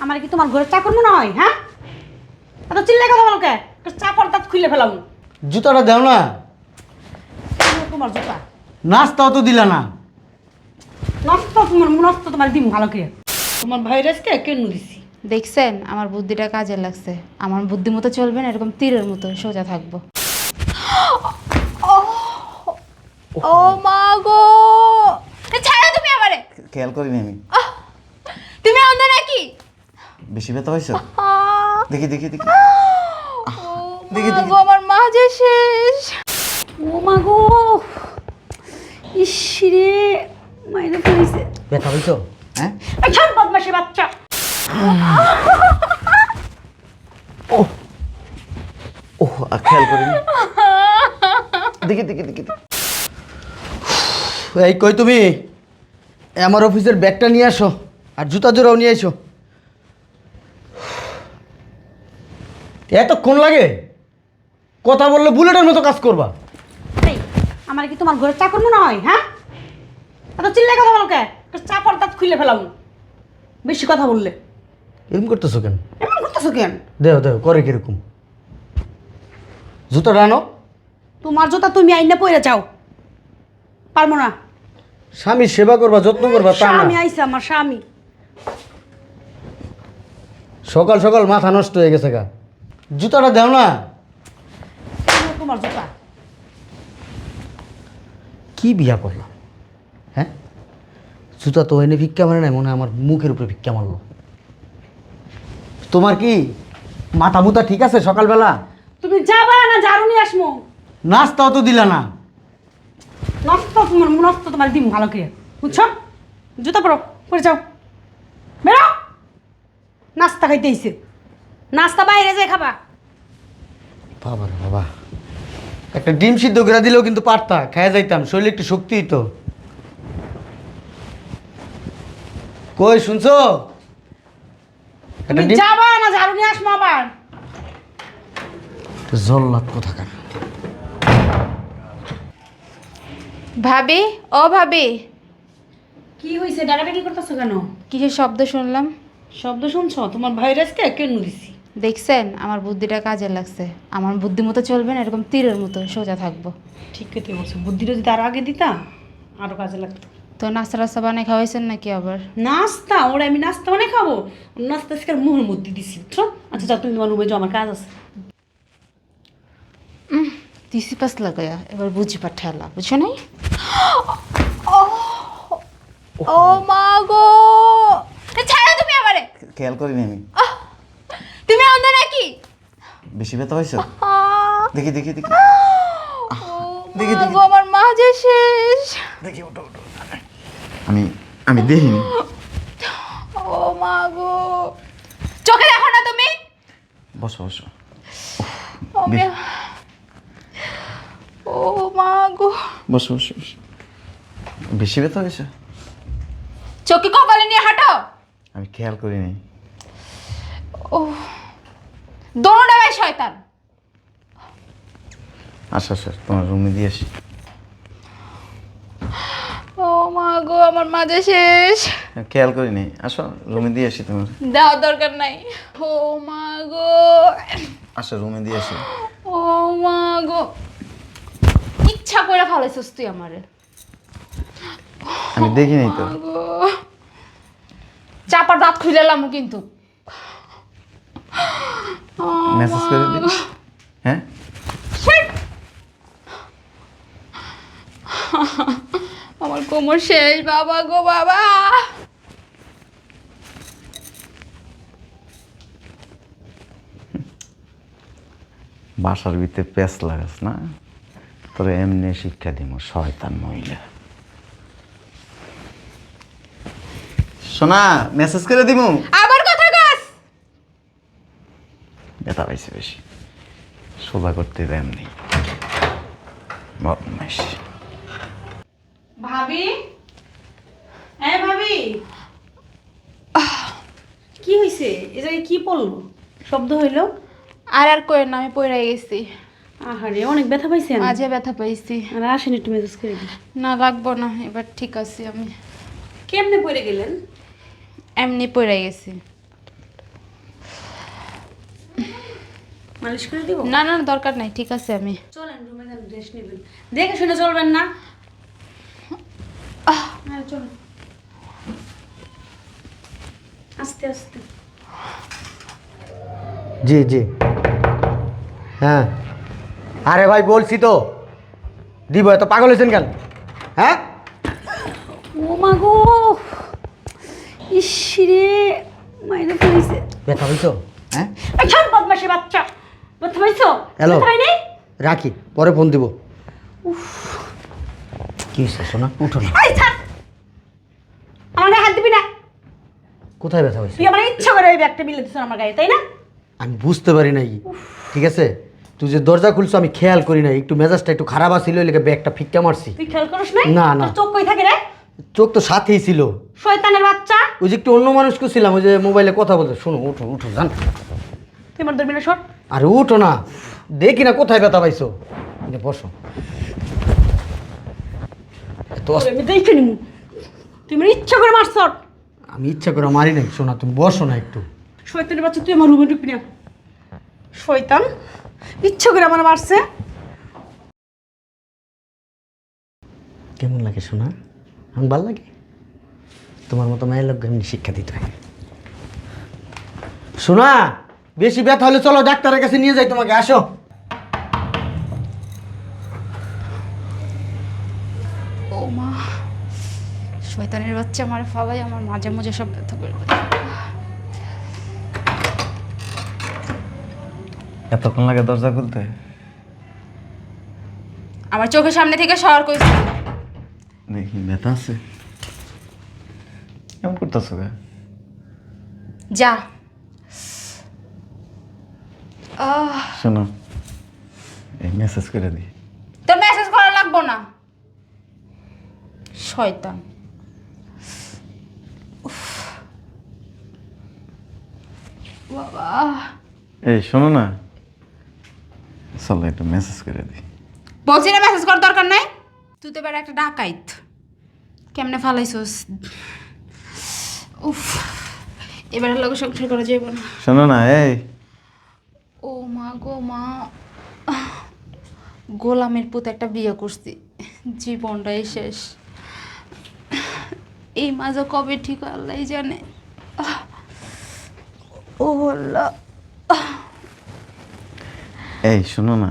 আমার কি তোমার ঘরে চাকর মনে হয় হ্যাঁ এত চিল্লাই কথা বলো কে চাপড় দাঁত খুলে ফেলাম জুতাটা দেও না তোমার জুতা নাস্তাও তো দিলা না নষ্ট তোমার নষ্ট তোমার দিম ভালো করে তোমার ভাইরাসকে কেন দিছি দেখছেন আমার বুদ্ধিটা কাজে লাগছে আমার বুদ্ধি মতো চলবেন এরকম তীরের মতো সোজা থাকব ও মা গো ছাড়ো তুমি আমারে খেয়াল করিনি আমি বেশি ব্যথা হয়েছে? দেখি দেখি দেখি। দেখি দেখি। আমার মা যে শেষ। ও মা গো ইসরে মাইরে ফেলিছে ব্যথা হইছো? হ্যাঁ? আচ্ছা বদমাসি বাচ্চা। ও। খেয়াল করিনি। দেখি দেখি দেখি দেখি। এই কই তুমি? এই আমার অফিসের ব্যাগটা নিয়ে আসো আর জুতা জোড়াও নিয়ে এসো। এতক্ষণ লাগে? কথা বললে বুলেটের মতো কাজ করবা। এই আমার কি তোমার ঘরে চাকর মনে হয় হ্যাঁ? এত চিল্লাই কথা বলো কে? চাপড় দাঁত খুলে ফেলাম। বেশি কথা বললে। এরকম করতেছো কেন? এমন করতেছো কেন? দেও দেও করে কীরকম? জুতাটা আনো তোমার জুতা তুমি আইনা পইরা যাও। পারব না। স্বামীর সেবা করবা যত্ন করবা তা স্বামী না আইছে আমার স্বামী। সকাল সকাল মাথা নষ্ট হয়ে গেছে গা। জুতাটা দেও না। তোমার জুতা। কি বিয়া করলাম হ্যাঁ? জুতা তো এনে ভিক্ষা মারে নাই মনে হয় আমার মুখের উপরে ভিক্ষা মারলো। তোমার কি মাথা মুতা ঠিক আছে সকালবেলা? তুমি যাবা না ঝাড়ু নিয়ে আসমো? নাস্তাও তো দিলা না। নষ্ট তোমার নষ্ট তোমার দিম ভালো করে। বুঝছ? জুতা পরো পরে যাও। বেরো! নাস্তা খাইতে আইছে। নাস্তা বাইরে যাই খাবা। বাবা রে বাবা। একটা ডিম সিদ্ধ করে দিলেও কিন্তু পারতা খাইয়া যাইতাম শরীরে একটু শক্তি তো কই শুনছো? একটা তুমি ডিম যাবা না ঝাড়ু নিয়ে আসমো আবার? জল্লাদ কোথাকার? ভাবি ও ভাবি। কি হয়েছে ডাকাডাকি করতেছো কেন? কিসের শব্দ শুনলাম? শব্দ শুনছো? তোমার ভাইরাসকে কেন দিছি? দেখছেন? আমার বুদ্ধিটা কাজে লাগছে। আমার বুদ্ধি মতো চলবেন এরকম তীরের মতো সোজা থাকব। ঠিক কথা বলছো। বুদ্ধিটা যদি আরও আগে দিতাম আরও কাজে লাগতো। তো নাস্তা রাস্তা বানিয়ে খাওয়াইছেন নাকি আবার? নাস্তা? ওরা আমি নাস্তা বানিয়ে খাব? নাস্তা আজকে মুহুর মধ্যে দিছি বুঝছ? আচ্ছা যাও তুমি তোমার রুমে যাও আমার কাজ আছে। দিছি পাস লাগায়া এবার বুঝি পাঠালা বুঝছ নাই? ও মা গো! ছাড়ো তুমি আমারে! খেয়াল করিনি আমি। বেশি ব্যথা হয়েছে? দেখি দেখি দেখি। দেখি দেখি। আমার মা যে শেষ। দেখি ওটো ওটো আমি আমি দেখিনি। ও মা গো। চোখে দেখো না তুমি? বসো বসো। ও মা গো। বসো বসো বসো। বেশি ব্যথা হয়েছে? চোখে কপালে নিয়ে হাঁটো। আমি খেয়াল করিনি। ও দোনোটা ভাই শয়তান। আচ্ছা আচ্ছা তোমার রুমে দিয়ে আসি। ও মা গো আমার মাঝে শেষ। খেয়াল করিনি। আসো রুমে দিয়ে আসি তোমার। দেওয়ার দরকার নাই। ও মা গো। আসো রুমে দিয়ে আসি। ও মা গো। ইচ্ছা করে ফালাইছিস তুই আমারে। আমি দেখিনি তো। চাপার দাঁত খুলেলাম কিন্তু। ও মেসেজ করে দিই হ্যাঁ? আমার কোমর শেষ বাবা গো বাবা! বাসার ভিতরে প্যাঁচ লাগাস না? তোরে এমনি শিক্ষা দিব শয়তান মহিলা। শোনা মেসেজ করে দিব আবার কথা গাছ ব্যথা পাইছে বেশি। সোজা করতে এমনি বদমাইশ। ভাবি? হ্যাঁ ভাবি? কি হয়েছে এ জায়গায় কি পড়ল? শব্দ হইল? আর আর কই না আমি পড়ে গেছি। আহারে অনেক ব্যথা পাইছেন? মাঝে ব্যথা পাইছি। আর আসেন একটু মেজাজ করে দিই না লাগবো না এবার ঠিক আছে আমি। কেমনে পড়ে গেলেন? এমনি পড়ে গেছি। মালিশ করে দিব? না না দরকার নাই ঠিক আছে আমি। চলেন রুমে যান রেস্ট নেবেন। দেখে শুনে চলবেন না। চলুন। আস্তে আস্তে। জি জি। হ্যাঁ। আরে ভাই বলছি তো দিব এত পাগল হয়েছেন কেন? হ্যাঁ? ও মা গো ইসরে মাইরে ফেলেছে ব্যথা হয়েছো হ্যাঁ? আচ্ছা বদমাসি বাচ্চা। হ্যালো। রাখি পরে ফোন দিব। কি শোনা উঠো না। আমার হাত দিবি না? কোথায় ব্যথা হয়েছে? তুই আমার ইচ্ছা করে ব্যাগটা মিলে দিছ আমার গায়ে তাই না? আমি বুঝতে পারি নাই। ঠিক আছে? তুই যে দরজা খুলছো আমি খেয়াল করি নাই। একটু মেজাজটা একটু খারাপ আসছিল ওই লেগে ব্যাগটা ফিক্কা মারছি। তুই খেয়াল করিস নাই? না, না। চোখ কই থাকে রে? চোখ তো সাথেই ছিল। শয়তানের বাচ্চা। ওই যে একটু অন্য মানুষকে ছিলাম ওই যে মোবাইলে কথা বলতে শোনো উঠো উঠো জান। তুই আমার ধরবি না সর আরে উঠো না। দেখি না কোথায় ব্যথা পাইছো। এই যে বসো। এত অস- আমি দেখে নিমু। তুই আমার ইচ্ছা করে মারছ। আমি ইচ্ছা করে মারি নাই শোনা তুমি বসো না একটু। শয়তানের বাচ্চা তুই আমার রুমে ঢুকবি না। শয়তান ইচ্ছা করে আমার মারছে। কেমন লাগে শোনা? আমি ভালো লাগে? তোমার মতো মায়ের লোক এমনি শিক্ষা দিতে হয়। শোনা বেশি ব্যথা হলে চলো ডাক্তারের কাছে নিয়ে যাই তোমাকে আসো। ও মা শয়তানের বাচ্চা আমার ফালাই আমার মাঝে মাঝে সব ব্যথা করে এতক্ষণ লাগে দরজা খুলতে? আমার চোখের সামনে থেকে শহর কইছে দেখি ব্যথা আছে? কেমন করতেছো যা। শোনো এই মেসেজ করে দিই। তোর মেসেজ করা লাগবো না। শয়তান। উফ। বাবা। এই শোনো না। চলো একটু মেসেজ করে দিই। বলছি না মেসেজ করার দরকার নাই। তুই তো এবার একটা ডাকাইত। কেমনে ফালাইছস? উফ। এবার লোক সংসার করা যাইব না। শোনো না এই। গো মা। গোলামের পুত একটা বিয়ে করছি। জীবনটাই শেষ। এই মাঝে কবে ঠিক আল্লাহ জানে। ও আল্লাহ। এই শোনো না।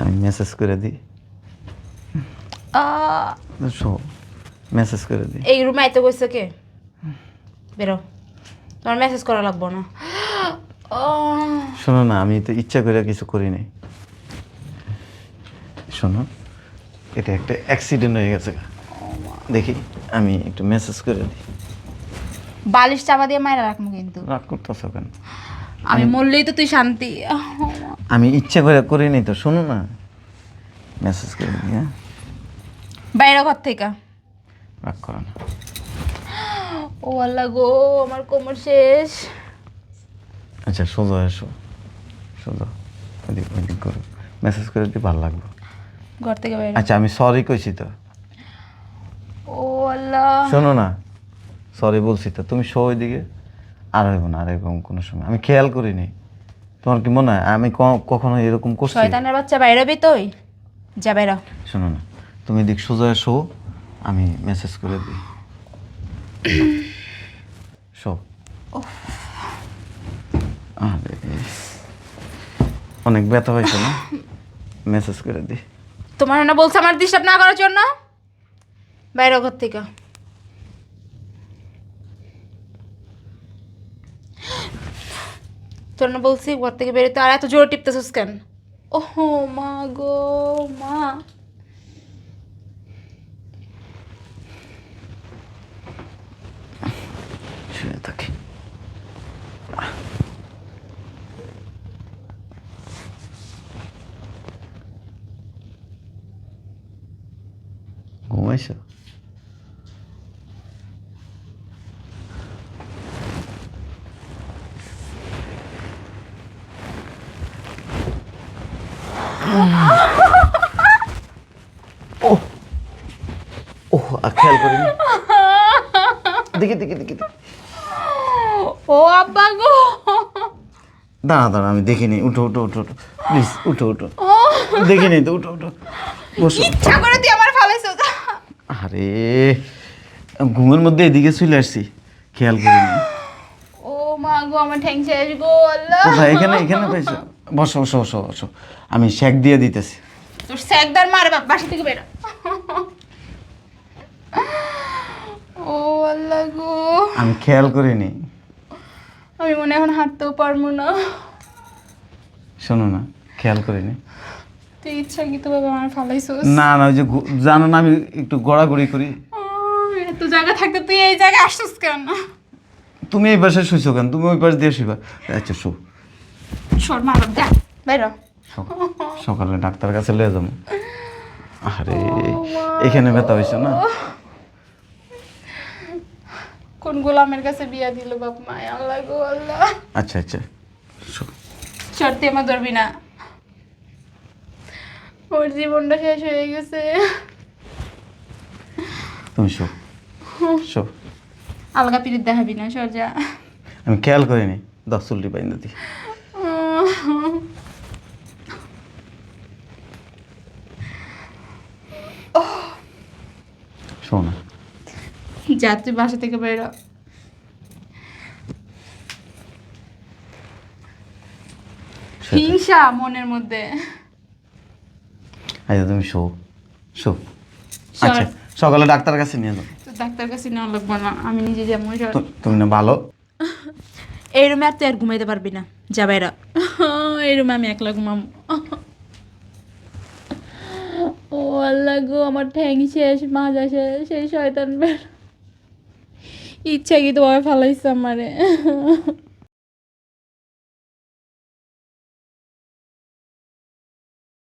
আমি মেসেজ করে দিই। মেসেজ করে দিই। এই রুমে আইতে কইছে কে? বেরো। তোমার মেসেজ করা লাগবো না। শোনো না আমি তো ইচ্ছা করে কিছু করি নাই। শোনো এটা একটা অ্যাক্সিডেন্ট হয়ে গেছে দেখি আমি একটু মেসেজ করে দিই। বালিশ চাপা দিয়ে মায়েরা রাখব কিন্তু। রাগ করতেছো কেন? আমি মরলেই তো তুই শান্তি। আমি ইচ্ছা করে করি নাই তো শোনো না। মেসেজ করে দিই হ্যাঁ? বাইরে ঘর থেকে। রাগ করো না। ও আল্লাহ গো আমার কোমর শেষ। আচ্ছা সোজা এসো। সোজা ওইদিক ওইদিক করো। মেসেজ করে দিই ভালো লাগবে। ঘর থেকে বাইরে। আচ্ছা আমি সরি কইছি তো। ও আল্লাহ। শোনো না সরি বলছি তো। তুমি শো ওইদিকে আর হইব না আর এরকম কোনো সময়। আমি খেয়াল করিনি। তোমার কি মনে হয় আমি কখনো এরকম করছি? শয়তানের বাচ্চা বাইরে হবি তুই? যা বাইরে শোনো না তুমি এদিক সোজা শো আমি মেসেজ করে দিই। শো। আরে অনেক ব্যথা হয়েছে না? মেসেজ করে দিই তোমার না বলছে আমার ডিস্টার্ব না করার জন্য? বাইরে ঘর থেকে। তোর না বলছি ঘর থেকে বেরোতে, আর এত জোরে টিপতেছিস কেন? ওহো, মা গো, মা। ও ও খেয়াল করিনি। দেখি দেখি দেখি দেখি। ও আব্বা গো। দাঁড়া দাঁড়া আমি দেখিনি উঠো উঠো উঠো উঠো। প্লিজ উঠো উঠো। দেখিনি তো উঠো উঠো। বসো। ইচ্ছা করে তুই আমার ফালাইছো আরে ঘুমের মধ্যে এদিকে চলে আসছি। খেয়াল করিনি। ও মা গো আমার ঠ্যাং শেষ গো আল্লাহ। এখানে এখানে পাইছো? বসো বসো বসো বসো। আমি শেক দিয়ে দিতেছি। তোর স্যাকদার মার বাপ বাসা থেকে বেরো ও আল্লাহ গো। আমি খেয়াল করিনি। আমি মনে এখন হাঁটতেও পারব না। শোনো না খেয়াল করিনি। তুই ইচ্ছা কি তো বাবা আমার ফালাইছোস। না না ওই যে জানো না আমি একটু গড়াগড়ি করি। এত জায়গা থাকতে তুই এই জায়গায় আসছিস কেন? তুমি এই পাশে শুইছো কেন? তুমি ওই পাশ দিয়ে শুইবা। আচ্ছা শো। সর মার বাপ যা বেরো সকালে ডাক্তার কাছে লিয়ে যাব। আরে এখানে ব্যথা হয়েছে না? কোন গোলামের কাছে বিয়া দিল বাপ মায় আল্লাহ গো আল্লাহ। আচ্ছা আচ্ছা। চড়তে আমার ধরবি না। ওর জীবনটা শেষ হয়ে গেছে। তুমি শো শো আলগা পিরিত দেখাবি না সর আমি খেয়াল করিনি। দশ চুলটি পাইন দিতি শো না। যা তুই বাসা থেকে বেরো। হিংসা মনের মধ্যে। আচ্ছা তুমি শো। শো। আচ্ছা সকালে ডাক্তার কাছে নিয়ে যাও। তো ডাক্তার কাছে নেওয়া লাগবো না আমি নিজে যেমন তুমি না ভালো? এই রুমে আর তুই আর ঘুমাইতে পারবি না। যা বাইরা এই রুমে আমি একলা ঘুমাম ও আল্লাহ গো, আমার ঠ্যাং শেষ, মাজা শেষ সেই শয়তান বের। ইচ্ছা কি তোমার ফালাইছে আমারে?